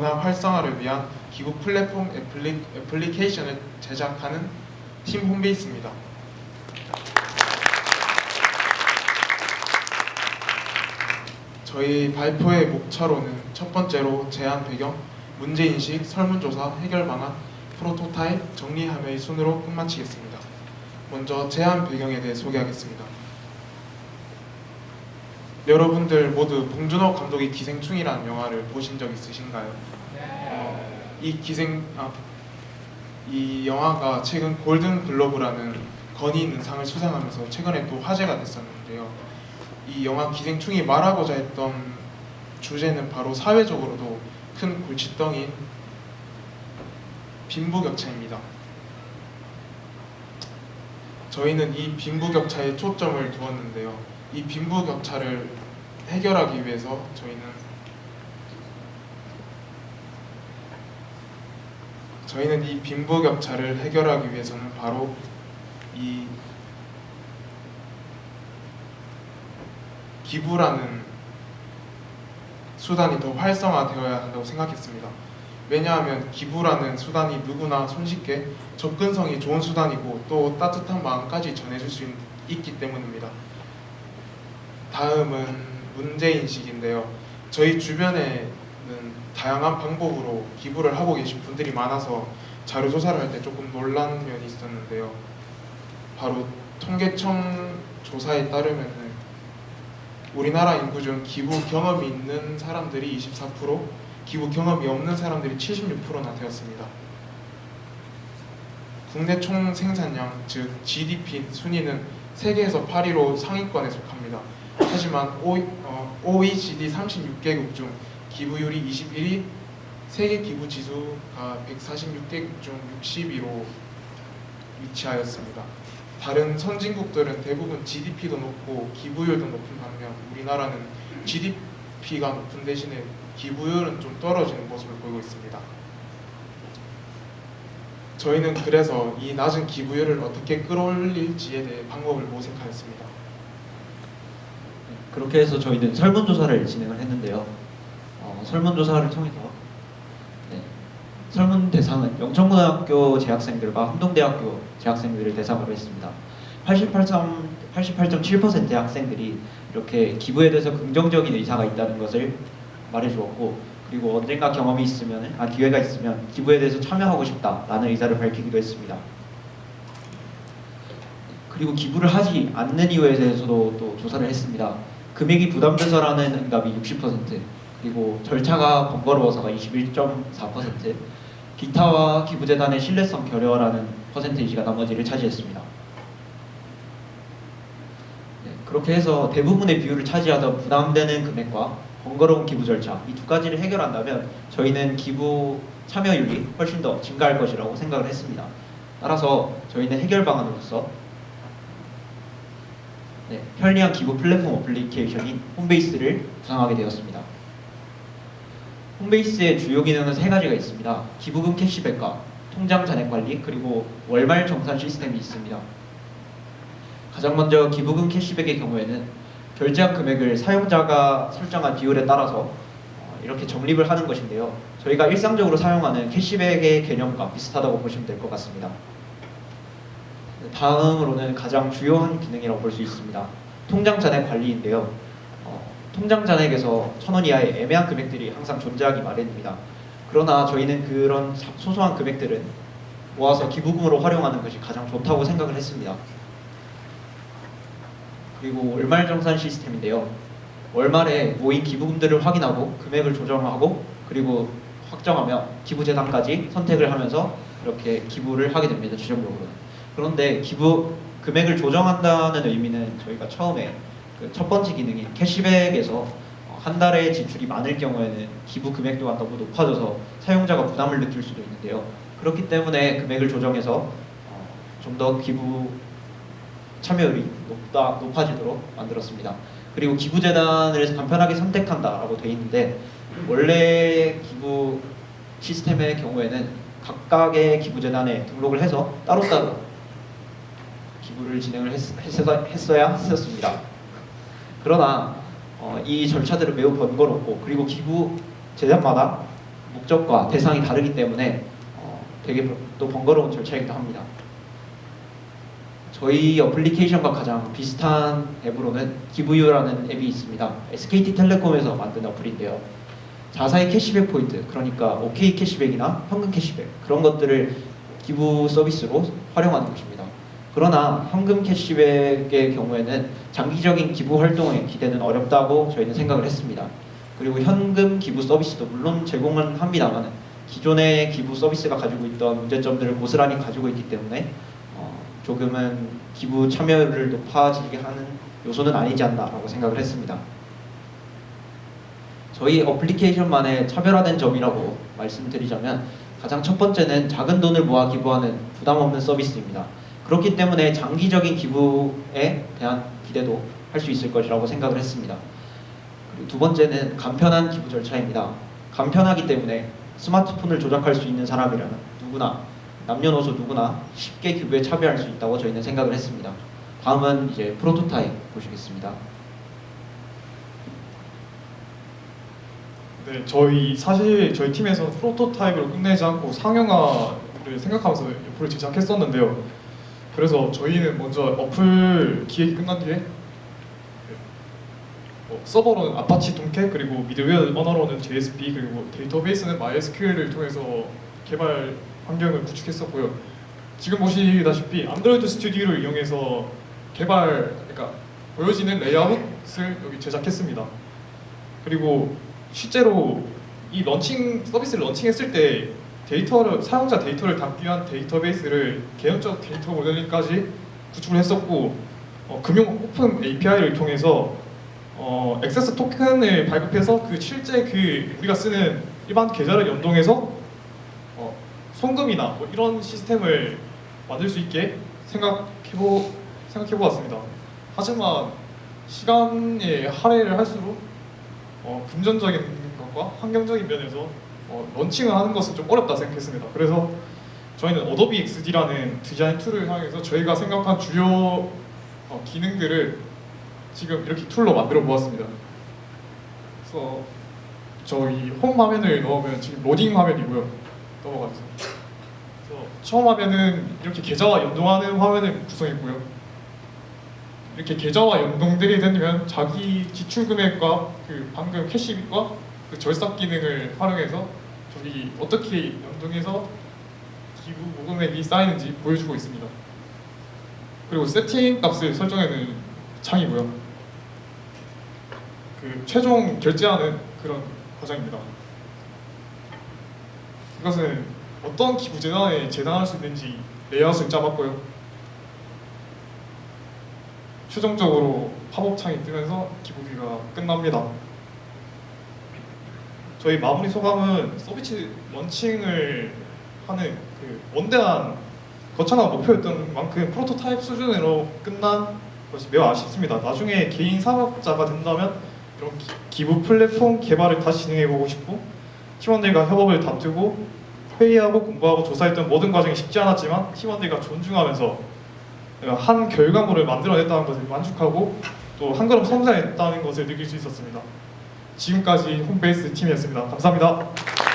문화 활성화를 위한 기부 플랫폼 애플리, 애플리케이션을 제작하는 팀 홈베이스입니다. 저희 발표의 목차로는 첫 번째로 제안 배경, 문제인식, 설문조사, 해결 방안, 프로토타입, 정리함의 순으로 끝마치겠습니다. 먼저 제안 배경에 대해 소개하겠습니다. 여러분들 모두 봉준호 감독의 기생충이라는 영화를 보신 적 있으신가요? 어, 이 기생 아, 이 영화가 최근 골든 글로브라는 건의 있는 상을 수상하면서 최근에 또 화제가 됐었는데요. 이 영화 기생충이 말하고자 했던 주제는 바로 사회적으로도 큰 골칫덩인 빈부격차입니다. 저희는 이 빈부격차에 초점을 두었는데요. 이 빈부 격차를 해결하기 위해서 저희는 저희는 이 빈부 격차를 해결하기 위해서는 바로 이 기부라는 수단이 더 활성화되어야 한다고 생각했습니다. 왜냐하면 기부라는 수단이 누구나 손쉽게 접근성이 좋은 수단이고 또 따뜻한 마음까지 전해줄 수 있, 있기 때문입니다. 다음은 문제인식인데요. 저희 주변에는 다양한 방법으로 기부를 하고 계신 분들이 많아서 자료 조사를 할 때 조금 놀란 면이 있었는데요. 바로 통계청 조사에 따르면은 우리나라 인구 중 기부 경험이 있는 사람들이 24%, 기부 경험이 없는 사람들이 76%나 되었습니다. 국내 총 생산량, 즉 GDP 순위는 세계에서 8위로 상위권에 속합니다. 하지만 어, OECD 36개국 중 기부율이 21위, 세계 기부 지수가 146개국 중 60위로 위치하였습니다. 다른 선진국들은 대부분 GDP도 높고 기부율도 높은 반면 우리나라는 GDP가 높은 대신에 기부율은 좀 떨어지는 모습을 보이고 있습니다. 저희는 그래서 이 낮은 기부율을 어떻게 끌어올릴지에 대해 방법을 모색하였습니다. 그렇게 해서 저희는 설문조사를 진행을 했는데요. 어, 설문조사를 통해서 네, 설문 대상은 영천고등학교 재학생들과 한동대학교 재학생들을 대상으로 했습니다. 88.7% 88.7%의 학생들이 이렇게 기부에 대해서 긍정적인 의사가 있다는 것을 말해주었고 그리고 언젠가 경험이 있으면 아 기회가 있으면 기부에 대해서 참여하고 싶다라는 의사를 밝히기도 했습니다. 그리고 기부를 하지 않는 이유에 대해서도 또 조사를 했습니다. 금액이 부담돼서라는 응답이 60%, 그리고 절차가 번거로워서가 21.4%, 기타와 기부재단의 신뢰성 결여라는 퍼센테이지가 나머지를 차지했습니다. 네, 그렇게 해서 대부분의 비율을 차지하던 부담되는 금액과 번거로운 기부 절차 이 두 가지를 해결한다면 저희는 기부 참여율이 훨씬 더 증가할 것이라고 생각을 했습니다. 따라서 저희는 해결 방안으로서 네, 편리한 기부 플랫폼 어플리케이션인 홈베이스를 구상하게 되었습니다. 홈베이스의 주요 기능은 세 가지가 있습니다. 기부금 캐시백과 통장 잔액 관리 그리고 월말 정산 시스템이 있습니다. 가장 먼저 기부금 캐시백의 경우에는 결제한 금액을 사용자가 설정한 비율에 따라서 어, 이렇게 적립을 하는 것인데요. 저희가 일상적으로 사용하는 캐시백의 개념과 비슷하다고 보시면 될 것 같습니다. 다음으로는 가장 주요한 기능이라고 볼 수 있습니다. 통장 잔액 관리인데요. 어, 통장 잔액에서 천 원 이하의 애매한 금액들이 항상 존재하기 마련입니다. 그러나 저희는 그런 사- 소소한 금액들은 모아서 기부금으로 활용하는 것이 가장 좋다고 생각을 했습니다. 그리고 월말 정산 시스템인데요. 월말에 모인 기부금들을 확인하고 금액을 조정하고 그리고 확정하며 기부 재단까지 선택을 하면서 이렇게 기부를 하게 됩니다. 최종적으로. 그런데 기부 금액을 조정한다는 의미는 저희가 처음에 그 첫 번째 기능인 캐시백에서 어, 한 달에 지출이 많을 경우에는 기부 금액 또한 너무 높아져서 사용자가 부담을 느낄 수도 있는데요. 그렇기 때문에 금액을 조정해서 어, 좀더 기부 참여율이 높다, 높아지도록 만들었습니다. 그리고 기부재단을 간편하게 선택한다라고 되어 있는데 원래 기부 시스템의 경우에는 각각의 기부재단에 등록을 해서 따로따로 기부를 진행을 했, 했어야, 했었습니다. 그러나 어, 이 절차들은 매우 번거롭고 그리고 기부 재단마다 목적과 대상이 다르기 때문에 어, 되게 또 번거로운 절차이기도 합니다. 저희 어플리케이션과 가장 비슷한 앱으로는 기부유라는 앱이 있습니다. SKT텔레콤에서 만든 어플인데요. 자사의 캐시백 포인트, 그러니까 OK 캐시백이나 현금 캐시백 그런 것들을 기부 서비스로 활용하는 것입니다. 그러나 현금 캐시백의 경우에는 장기적인 기부 활동에 기대는 어렵다고 저희는 생각을 했습니다. 그리고 현금 기부 서비스도 물론 제공은 합니다만 기존의 기부 서비스가 가지고 있던 문제점들을 고스란히 가지고 있기 때문에 어, 조금은 기부 참여율을 높아지게 하는 요소는 아니지 않나라고 생각을 했습니다. 저희 어플리케이션만의 차별화된 점이라고 말씀드리자면 가장 첫 번째는 작은 돈을 모아 기부하는 부담 없는 서비스입니다. 그렇기 때문에 장기적인 기부에 대한 기대도 할 수 있을 것이라고 생각을 했습니다. 그리고 두 번째는 간편한 기부 절차입니다. 간편하기 때문에 스마트폰을 조작할 수 있는 사람이라면 누구나 남녀노소 누구나 쉽게 기부에 참여할 수 있다고 저희는 생각을 했습니다. 다음은 이제 프로토타입 보시겠습니다. 네, 저희 사실 저희 팀에서 프로토타입으로 끝내지 않고 상용화를 생각하면서 어플을 제작했었는데요. 그래서 저희는 먼저 어플 기획이 끝난 뒤에 어, 서버로는 아파치 톰캣 그리고 미드웨어 언어로는 JSP 그리고 데이터베이스는 MySQL을 통해서 개발 환경을 구축했었고요. 지금 보시다시피 안드로이드 스튜디오를 이용해서 개발 그러니까 보여지는 레이아웃을 여기 제작했습니다. 그리고 실제로 이 런칭 서비스를 런칭했을 때 데이터를 사용자 데이터를 담기 위한 데이터베이스를 개연적 데이터 모델링까지 구축을 했었고 어, 금융 오픈 API를 통해서 어, 액세스 토큰을 발급해서 그 실제 그 우리가 쓰는 일반 계좌를 연동해서 어, 송금이나 뭐 이런 시스템을 만들 수 있게 생각해보 생각해보았습니다. 하지만 시간에 할애를 할수록 어, 금전적인 것과 환경적인 면에서 어, 런칭을 하는 것은 좀 어렵다 생각했습니다. 그래서 저희는 어도비 XD라는 디자인 툴을 사용해서 저희가 생각한 주요 어, 기능들을 지금 이렇게 툴로 만들어 보았습니다. 그래서 저희 홈 화면을 넣으면 지금 로딩 화면이고요. 넘어가주세요. 그래서 처음 화면은 이렇게 계좌와 연동하는 화면을 구성했고요. 이렇게 계좌와 연동되게 되면 자기 지출 금액과 그 방금 캐시bit과 그 절삭 기능을 활용해서 저기 어떻게 연동해서 기부 모금액이 쌓이는지 보여주고 있습니다. 그리고 세팅 값을 설정하는 창이고요. 그 최종 결제하는 그런 과정입니다. 이것은 어떤 기부 재단에 재단할 수 있는지 레이아웃을 짜봤고요. 최종적으로 팝업 창이 뜨면서 기부기가 끝납니다. 저희 마무리 소감은 서비스 런칭을 하는 그 원대한 거창한 목표였던 만큼 프로토타입 수준으로 끝난 것이 매우 아쉽습니다. 나중에 개인 사업자가 된다면 이런 기, 기부 플랫폼 개발을 다시 진행해보고 싶고 팀원들과 협업을 다투고 회의하고 공부하고 조사했던 모든 과정이 쉽지 않았지만 팀원들과 존중하면서 한 결과물을 만들어냈다는 것을 만족하고 또 한 걸음 성장했다는 것을 느낄 수 있었습니다. 지금까지 홈베이스 팀이었습니다. 감사합니다.